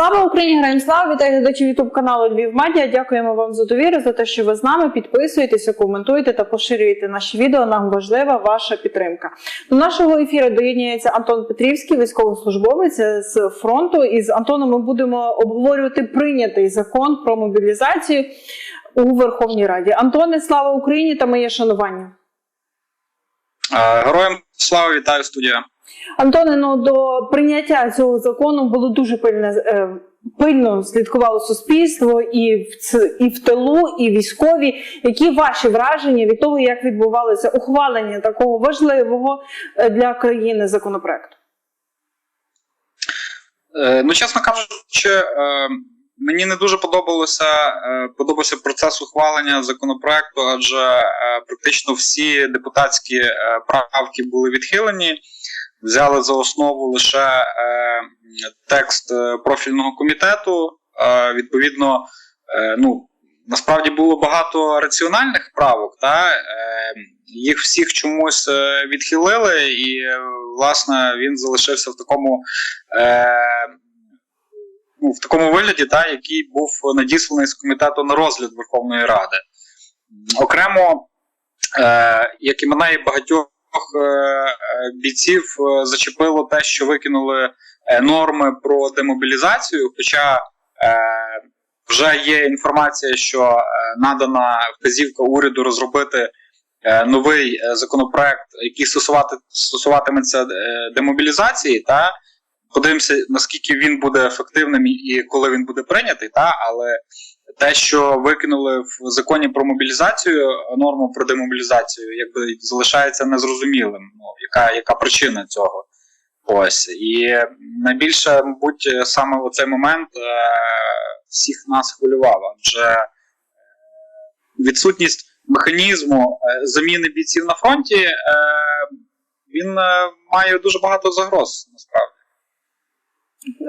Слава Україні! Героям слава! Вітаю глядачів Ютуб каналу Львів Медіа. Дякуємо вам за довіру, за те, що ви з нами підписуєтеся, коментуєте та поширюєте наші відео. Нам важлива ваша підтримка. До нашого ефіру доєднується Антон Петрівський, військовослужбовець з фронту. І з Антоном ми будемо обговорювати прийнятий закон про мобілізацію у Верховній Раді. Антоне, слава Україні та моє шанування. Е, Героям слава вітаю студія. Антоне, ну до прийняття цього закону було дуже пильне. е, Пильно слідкувало суспільство і в і в тилу, і військові. Які ваші враження від того, як відбувалося ухвалення такого важливого е, для країни законопроекту? Е, Ну, чесно кажучи, мені не дуже подобалося, подобався процес ухвалення законопроекту, адже практично всі депутатські правки були відхилені. Взяли за основу лише е, текст е, профільного комітету. Е, відповідно, е, ну, насправді було багато раціональних правок, та, е, їх всіх чомусь е, відхилили, і, е, власне, він залишився в такому. Е, ну, в такому вигляді, та, який був надісланий з комітету на розгляд Верховної Ради. Окремо, е, як і мене і багатьох бійців е, зачепило те, що викинули е, норми про демобілізацію. Хоча е, вже є інформація, що е, надана вказівка уряду розробити е, новий е, законопроект, який стосувати, стосуватиметься е, демобілізації, та подивимося, наскільки він буде ефективним і коли він буде прийнятий, та але те, що викинули в законі про мобілізацію норму про демобілізацію, якби залишається незрозумілим. Ну яка, яка причина цього? Ось і найбільше, мабуть, саме у цей момент е, всіх нас хвилював, адже е, відсутність механізму е, заміни бійців на фронті е, він е, має дуже багато загроз насправді.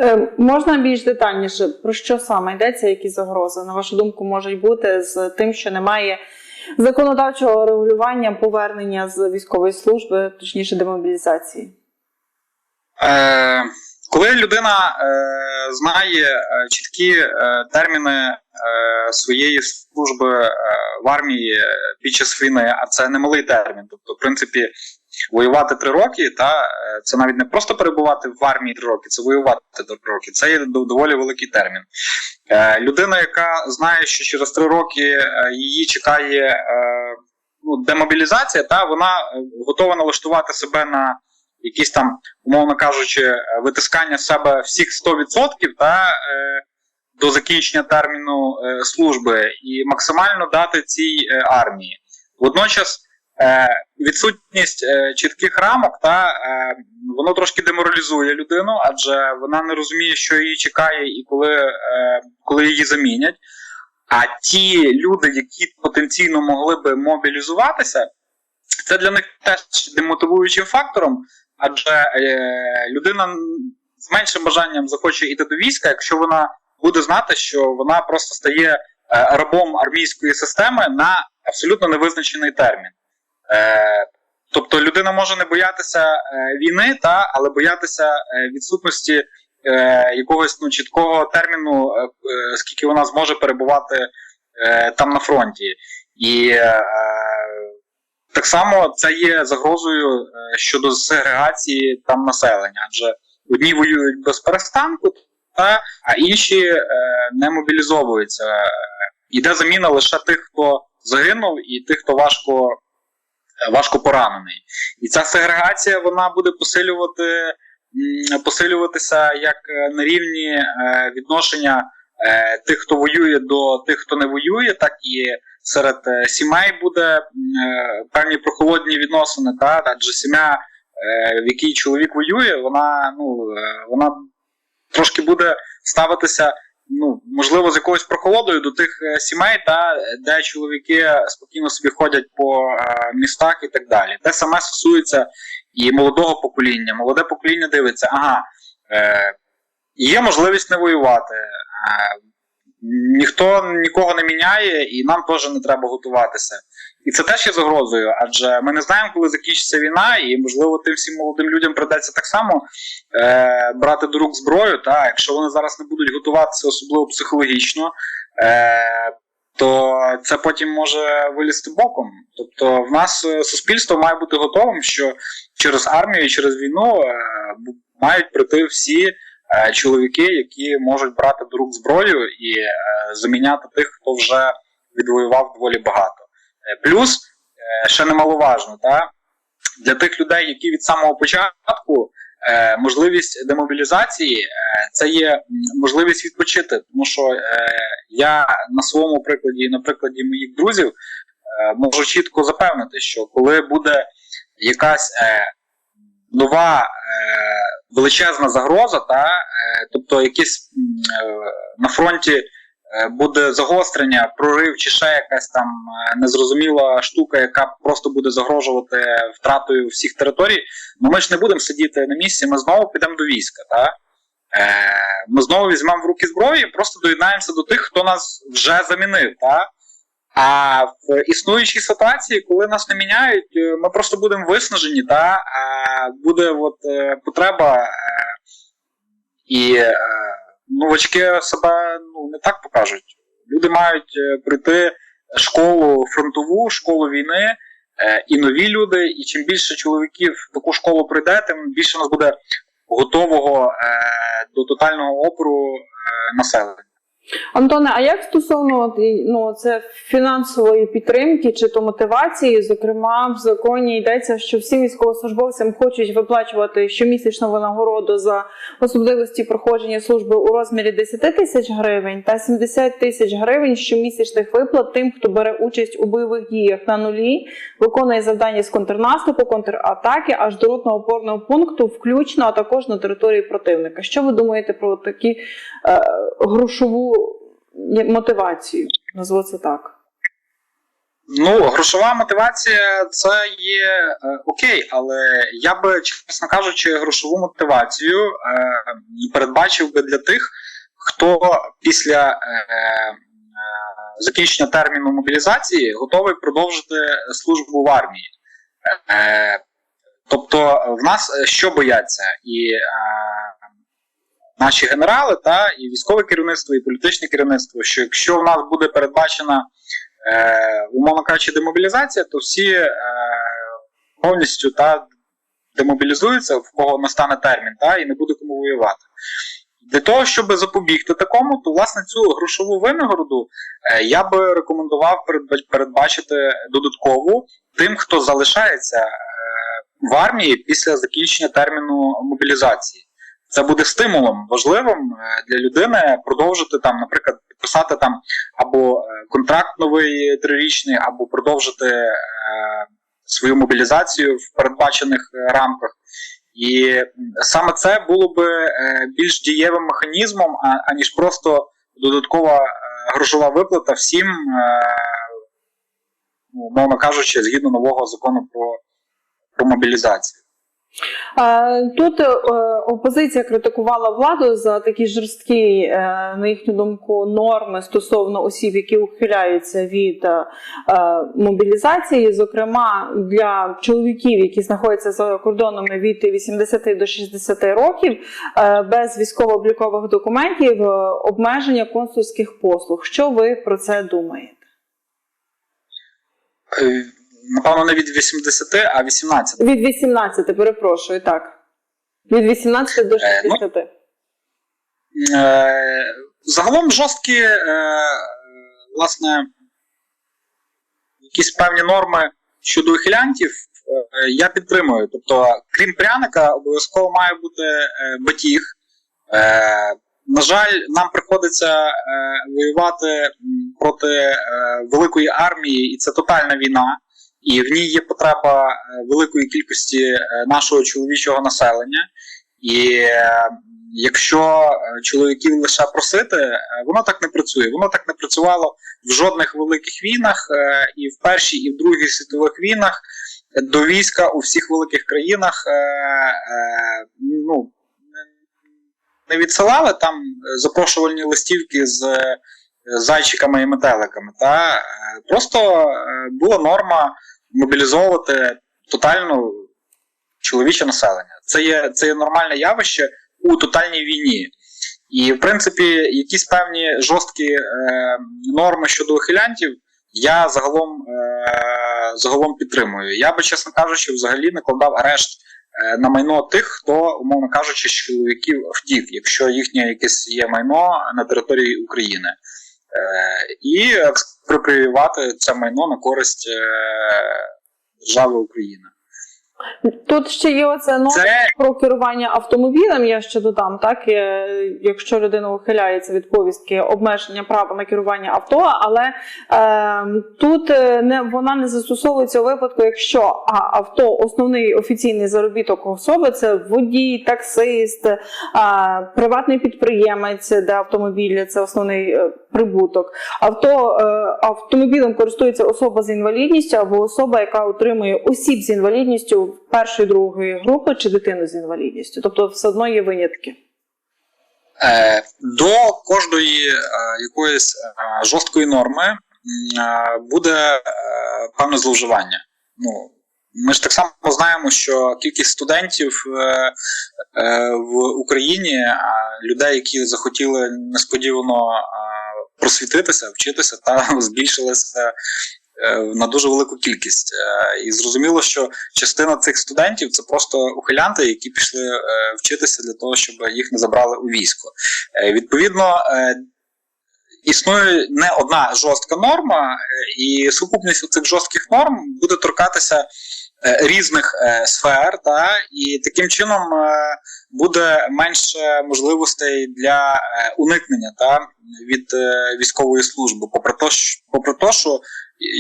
Е, Можна більш детальніше про що саме йдеться, які загрози, на вашу думку, можуть бути з тим, що немає законодавчого регулювання повернення з військової служби, точніше демобілізації? Е, коли людина е, знає е, чіткі е, терміни е, своєї служби е, в армії е, під час війни, а це немалий термін. Тобто, в принципі, воювати три роки, та е, це навіть не просто перебувати в армії три роки, це воювати три роки. Це є доволі великий термін. Е, людина, яка знає, що через три роки е, її чекає ну, демобілізація, та вона готова налаштувати себе на якісь там, умовно кажучи, витискання з себе всіх 100% та до закінчення терміну служби і максимально дати цій армії. Водночас відсутність е, чітких рамок та е, воно трошки деморалізує людину, адже вона не розуміє, що її чекає і коли, е, коли її замінять. А ті люди, які потенційно могли би мобілізуватися, це для них теж демотивуючим фактором, адже е, людина з меншим бажанням захоче йти до війська, якщо вона буде знати, що вона просто стає е, рабом армійської системи на абсолютно невизначений термін. Е, тобто людина може не боятися е, війни, та, але боятися е, відсутності е, якогось ну, чіткого терміну, е, е, скільки вона зможе перебувати е, там на фронті. І е, так само це є загрозою щодо сегрегації там населення, адже одні воюють без перестанку, та, а інші е, не мобілізовуються. Іде заміна лише тих, хто загинув, і тих, хто важко, важко поранений. І ця сегрегація вона буде посилювати, посилюватися як е, на рівні е, відношення е, тих, хто воює, до тих, хто не воює, так і серед е, сімей буде е, певні прохолодні відносини, та адже сім'я, е, в якій чоловік воює, вона ну е, вона трошки буде ставитися. Ну, можливо, з якоюсь прохолодою до тих е, сімей, та де чоловіки спокійно собі ходять по е, містах і так далі. Те саме стосується і молодого покоління. Молоде покоління дивиться, ага, е, є можливість не воювати. Ніхто нікого не міняє, і нам теж не треба готуватися. І це теж є загрозою, адже ми не знаємо, коли закінчиться війна, і можливо тим всім молодим людям придеться так само е, брати до рук зброю. Та якщо вони зараз не будуть готуватися, особливо психологічно, е, то це потім може вилізти боком. Тобто, в нас е, суспільство має бути готовим, що через армію, і через війну е, мають прийти всі чоловіки, які можуть брати до рук зброю і е, заміняти тих, хто вже відвоював доволі багато. Е, Плюс, е, ще немаловажно, та, для тих людей, які від самого початку е, можливість демобілізації е, це є можливість відпочити. Тому що е, я на своєму прикладі і на прикладі моїх друзів е, можу чітко запевнити, що коли буде якась е, нова е, величезна загроза, та, е, тобто якісь е, на фронті е, буде загострення, прорив чи ще якась там е, незрозуміла штука, яка просто буде загрожувати втратою всіх територій, ну ми ж не будемо сидіти на місці, ми знову підемо до війська. Та? Е, ми знову візьмемо в руки зброю і просто доєднаємося до тих, хто нас вже замінив. Та? А в існуючій ситуації, коли нас не міняють, е, ми просто будемо виснажені, та? буде от, е, потреба, е, і новачки себе ну, не так покажуть. Люди мають прийти школу фронтову, школу війни, і нові люди, і чим більше чоловіків в таку школу прийде, тим більше у нас буде готового до тотального опору населення. Антоне, а як стосовно ну, це фінансової підтримки чи то мотивації? Зокрема, в законі йдеться, що всім військовослужбовцям хочуть виплачувати щомісячну винагороду за особливості проходження служби у розмірі 10 тисяч гривень та 70 тисяч гривень щомісячних виплат тим, хто бере участь у бойових діях на нулі, виконує завдання з контрнаступу, контратаки аж до ротного опорного пункту, включно, а також на території противника. Що ви думаєте про такі е, грошову мотивацію? Назву це так. Ну, грошова мотивація це є е, окей, але я би, чесно кажучи, грошову мотивацію е, передбачив би для тих, хто після е, е, закінчення терміну мобілізації готовий продовжити службу в армії. Е, тобто, в нас е, що бояться? І е, наші генерали, та, і військове керівництво, і політичне керівництво, що якщо в нас буде передбачена е, умовно кажучи, демобілізація, то всі е, повністю та, демобілізуються, в кого настане термін, та, і не буде кому воювати. Для того, щоб запобігти такому, то власне цю грошову винагороду е, я би рекомендував передба- передбачити додаткову тим, хто залишається е, в армії після закінчення терміну мобілізації. Це буде стимулом важливим е, для людини продовжити там, наприклад, підписати там або е, контракт новий трирічний, або продовжити е, свою мобілізацію в передбачених рамках. І саме це було би більш дієвим механізмом, аніж просто додаткова грошова виплата всім, ну, мовно кажучи, згідно нового закону про, про мобілізацію. Е, Тут е, опозиція критикувала владу за такі жорсткі, е, на їхню думку, норми стосовно осіб, які ухиляються від мобілізації. Зокрема, для чоловіків, які знаходяться за кордонами від 80 до 60 років, без військово-облікових документів, обмеження консульських послуг. Що ви про це думаєте? Напевно, не від 80, а 18. Від 18, перепрошую, так. Від 18 до Е, ну, 60. Е, загалом жорсткі, е, власне, якісь певні норми щодо ухилянтів е, я підтримую. Тобто, крім пряника, обов'язково має бути е, батіг. Е, на жаль, нам приходиться е, воювати проти е, великої армії, і це тотальна війна. І в ній є потреба е, великої кількості е, нашого чоловічого населення. І е, якщо чоловіків лише просити, воно так не працює. Воно так не працювало в жодних великих війнах, і в Першій, і в Другій світових війнах до війська у всіх великих країнах ну, не відсилали там запрошувальні листівки з зайчиками і метеликами. Та? Е, Просто е, була норма мобілізовувати тотально чоловіче населення. Це є, це є нормальне явище у тотальній війні. І, в принципі, якісь певні жорсткі е, норми щодо ухилянтів я загалом, е, загалом підтримую. Я би, чесно кажучи, взагалі накладав арешт е, на майно тих, хто, умовно кажучи, з чоловіків втік, якщо їхнє якесь є майно на території України. Е, і експропріювати це майно на користь е, держави України. Тут ще є оце ну, Це про керування автомобілем. Я ще додам, так е, якщо людина ухиляється від повістки обмеження права на керування авто, але е, тут не вона не застосовується у випадку, якщо а, авто основний офіційний заробіток особи це водій, таксист, е, приватний підприємець, де автомобіль це основний прибуток. Авто е, автомобілем користується особа з інвалідністю або особа, яка отримує осіб з інвалідністю першої другої групи чи дитину з інвалідністю. Тобто, все одно є винятки. Е, До кожної е, якоїсь жорсткої норми буде певне зловживання. Ну, ми ж так само знаємо, що кількість студентів в Україні, людей, які захотіли несподівано просвітитися, вчитися, та збільшилася е, на дуже велику кількість. Е, І зрозуміло, що частина цих студентів це просто ухилянти, які пішли е, вчитися для того, щоб їх не забрали у військо. Відповідно, існує не одна жорстка норма, і сукупність цих жорстких норм буде торкатися різних е, сфер, та, і таким чином е, буде менше можливостей для е, уникнення та, від е, військової служби. Попри те, що, попри те, що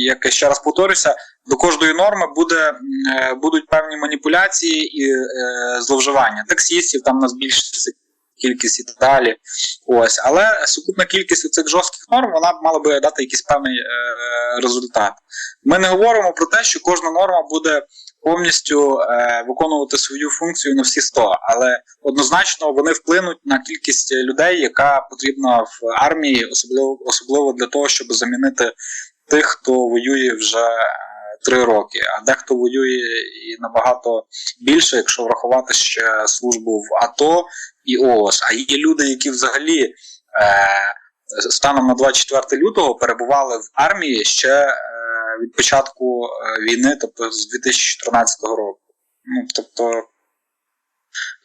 як я ще раз повторюся, до кожної норми буде, е, будуть певні маніпуляції і е, зловживання. Таксістів там нас збільшиться кількість і так далі. Ось, але сукупна кількість цих жорстких норм вона мала би дати якийсь певний е, результат. Ми не говоримо про те, що кожна норма буде повністю е, виконувати свою функцію на всі 100, але однозначно вони вплинуть на кількість людей, яка потрібна в армії, особливо особливо для того, щоб замінити тих, хто воює вже е, три роки, а дехто воює і набагато більше, якщо врахувати ще службу в АТО і ООС. А є люди, які взагалі е, станом на 24 лютого перебували в армії ще е, від початку е, війни, тобто з 2014 року. Ну, тобто,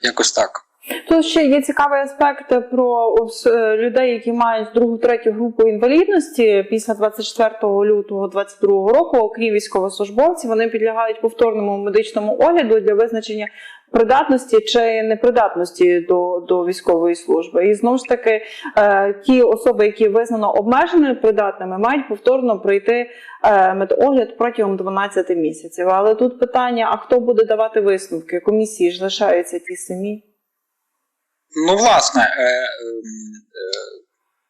якось так. Тут ще є цікавий аспект про е, людей, які мають другу третю групу інвалідності після 24 лютого 2022 року, окрім військовослужбовців, вони підлягають повторному медичному огляду для визначення придатності чи непридатності до, до військової служби. І знову ж таки, е, ті особи, які визнано обмеженими придатними, мають повторно пройти е, медогляд протягом 12 місяців. Але тут питання: а хто буде давати висновки? Комісії ж лишаються ті самі. Ну, власне, е, е,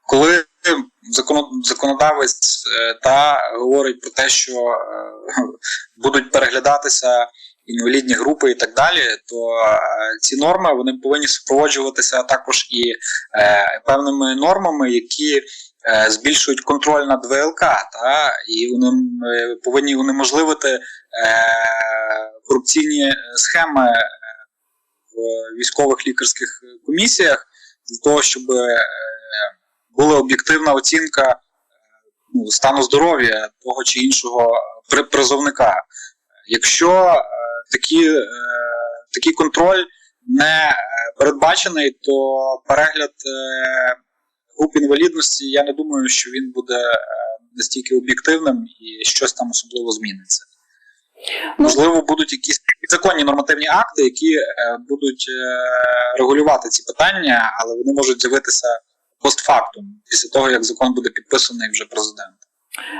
коли законодавець е, та говорить про те, що будуть переглядатися інвалідні групи і так далі, то ці норми вони повинні супроводжуватися також і певними нормами, які збільшують контроль над ВЛК, та, і вони повинні унеможливити корупційні схеми військових лікарських комісіях для того, щоб е, була об'єктивна оцінка е, ну, стану здоров'я того чи іншого при- призовника. Якщо е, такі, е, такий контроль не е, передбачений, то перегляд е, груп інвалідності, я не думаю, що він буде е, настільки об'єктивним і щось там особливо зміниться. Ну, Можливо, будуть якісь підзаконні нормативні акти, які е, будуть е, регулювати ці питання, але вони можуть з'явитися постфактум, після того, як закон буде підписаний вже президентом.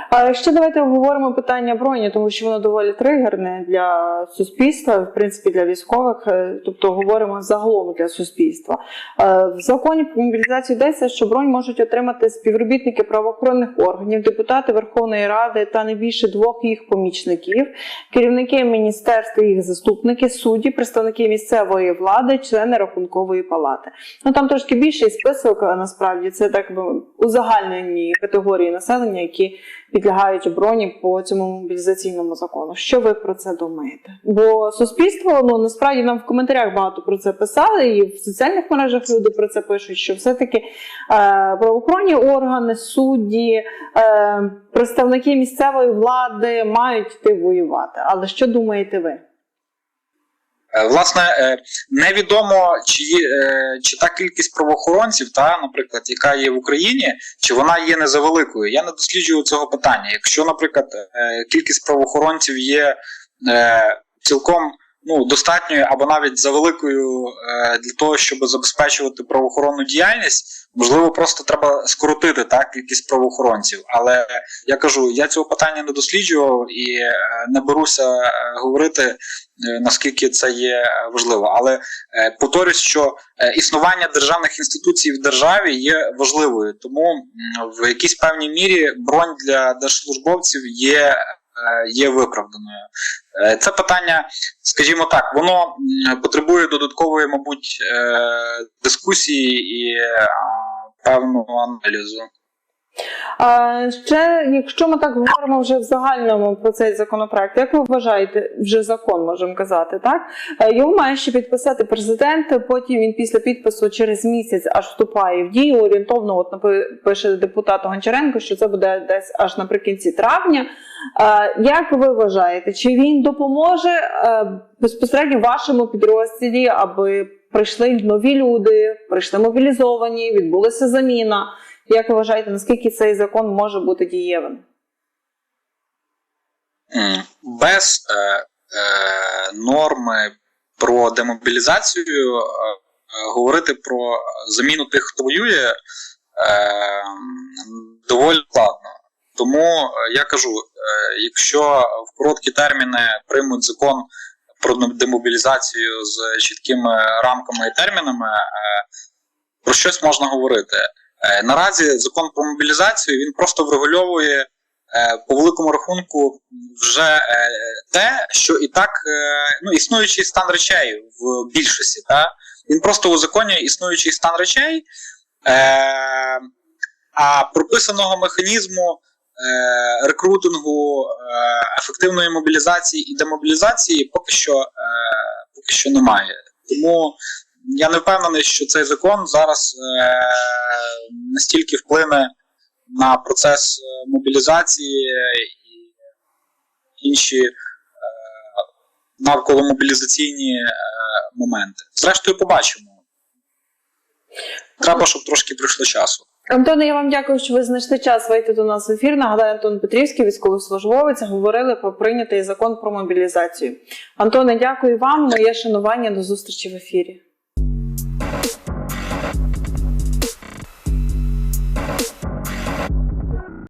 А ще давайте обговоримо питання броні, тому що воно доволі тригерне для суспільства, в принципі, для військових. е, Тобто говоримо загалом для суспільства. Е, В законі про мобілізацію йдеться, що бронь можуть отримати співробітники правоохоронних органів, депутати Верховної Ради та не більше двох їх помічників, керівники міністерств, їх заступники, судді, представники місцевої влади, члени рахункової палати. Ну там трошки більший список. Насправді це так би узагальнені категорії населення, які підлягають броні по цьому мобілізаційному закону. Що ви про це думаєте? Бо суспільство ну насправді нам в коментарях багато про це писали, і в соціальних мережах люди про це пишуть. Що все-таки е, правоохоронні органи, судді, е, представники місцевої влади мають йти воювати. Але що думаєте ви? Е, Власне, е, невідомо, чи, е, чи та кількість правоохоронців, та, наприклад, яка є в Україні, чи вона є не за. Я не досліджую цього питання. Якщо, наприклад, кількість правоохоронців є цілком ну, достатньою або навіть за великою е, для того, щоб забезпечувати правоохоронну діяльність, можливо, просто треба скоротити так, кількість правоохоронців. Але я кажу, я цього питання не досліджував і е, не беруся е, говорити наскільки це є важливо. Але повторюсь, що існування державних інституцій в державі є важливою, тому в якійсь певній мірі бронь для держслужбовців є, є виправданою. Е, Це питання, скажімо так, воно потребує додаткової, мабуть, е, дискусії і е, певного аналізу. Ще, якщо ми так говоримо вже в загальному про цей законопроект, як ви вважаєте, вже закон можемо казати, так Е, його має ще підписати президент. Потім він після підпису через місяць аж вступає в дію. Орієнтовно, от пише депутат Гончаренко, що це буде десь аж наприкінці травня. Е, Як ви вважаєте, чи він допоможе е, безпосередньо вашому підрозділі, аби прийшли нові люди, прийшли мобілізовані, відбулася заміна? Як ви вважаєте, наскільки цей закон може бути дієвим? Без е, е, норми про демобілізацію е, е, говорити про заміну тих, хто воює, е, доволі складно. Тому е, я кажу: е, якщо в короткі терміни приймуть закон про демобілізацію з чіткими рамками і термінами, е, про щось можна говорити. Е, Наразі закон про мобілізацію він просто врегульовує е, по великому рахунку вже е, те, що і так ну, існуючий стан речей в більшості. Та? Він просто узаконює існуючий стан речей, а прописаного механізму рекрутингу, ефективної мобілізації і демобілізації поки що, поки що немає. Тому я не впевнений, що цей закон зараз е, настільки вплине на процес е, мобілізації і інші е, навколо мобілізаційні е, моменти. Зрештою, побачимо. Треба, щоб трошки пройшло часу. Антоне, я вам дякую, що ви знайшли час вийти до нас в ефір. Нагадаю, Антон Петрівський, військовослужбовець, говорили про прийнятий закон про мобілізацію. Антоне, дякую вам. Моє шанування до зустрічі в ефірі.